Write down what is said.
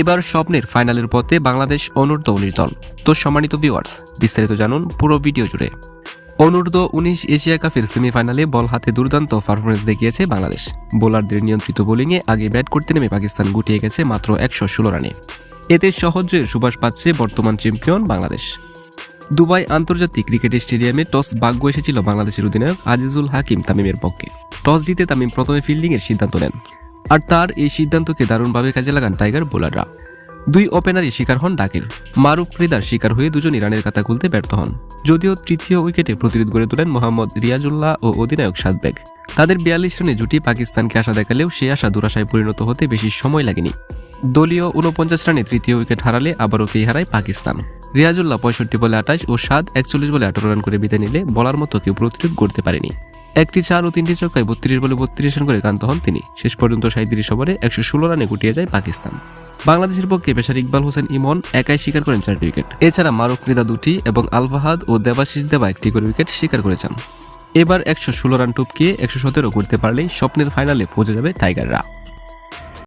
এবার স্বপ্নের ফাইনালের পথে বাংলাদেশ অনূর্ধ্ব উনিশ দল। তো সম্মানিত ভিউয়ার্স বিস্তারিত জানুন পুরো ভিডিও জুড়ে। অনূর্ধ্ব উনিশ এশিয়া কাপের সেমিফাইনালে বল হাতে দুর্দান্ত পারফরমেন্স দেখিয়েছে বাংলাদেশ। বোলারদের নিয়ন্ত্রিত বোলিংয়ে আগে ব্যাট করতে নেমে পাকিস্তান গুটিয়ে গেছে মাত্র একশো ষোলো রানে। এতে সহজে সুবাস পাচ্ছে বর্তমান চ্যাম্পিয়ন বাংলাদেশ। দুবাই আন্তর্জাতিক ক্রিকেট স্টেডিয়ামে টস ভাগ্য এসেছিল বাংলাদেশের অধিনায়ক আজিজুল হাকিম তামিমের পক্ষে। টস জিতে তামিম প্রথমে ফিল্ডিংয়ের সিদ্ধান্ত নেন। আর তার এই সিদ্ধান্তকে দারুণভাবে কাজে লাগান টাইগার বোলাররা। দুই ওপেনারই শিকার হন ডাকের। মারুফ রিদার শিকার হয়ে দুজনই রানের খাতা খুলতে ব্যর্থ হন। যদিও তৃতীয় উইকেটে প্রতিরোধ গড়ে তোলেন মোহাম্মদ রিয়াজুল্লাহ ও অধিনায়ক সাদবেগ তাদের বিয়াল্লিশ রানে জুটি পাকিস্তানকে আশা দেখালেও সে আশা দুরাশায় পরিণত হতে বেশি সময় লাগেনি। দলীয় উনপঞ্চাশ রানে তৃতীয় উইকেট হারালে আবারও কেই হারায় পাকিস্তান। রিয়াজুল্লাহ পঁয়ষট্টি বলে আঠাশ ও সাত একচল্লিশ বলে আঠারো রান করে বিদায় নিলে বলার মতো কেউ প্রতিরোধ করতে পারেনি। একটি চার ও তিনটি চক্কায় বত্রিশ বলে বত্রিশ রান করে ক্লান্ত হন তিনি। শেষ পর্যন্ত সাঁত্রিশ ওভারে একশো ষোলো রানে গুটিয়ে যায় পাকিস্তান। বাংলাদেশের পক্ষে পেশার ইকবাল হোসেন ইমন একাই স্বীকার করেন চারটি উইকেট। এছাড়া মারুফ রিদা দুটি এবং আলফাহাদ ও দেবাশিস দেবা একটি করে উইকেট স্বীকার করেছেন এবার একশো ষোলো রান টুপকিয়ে একশো সতেরো করতে পারলেই স্বপ্নের ফাইনালে পৌঁছে যাবে টাইগাররা।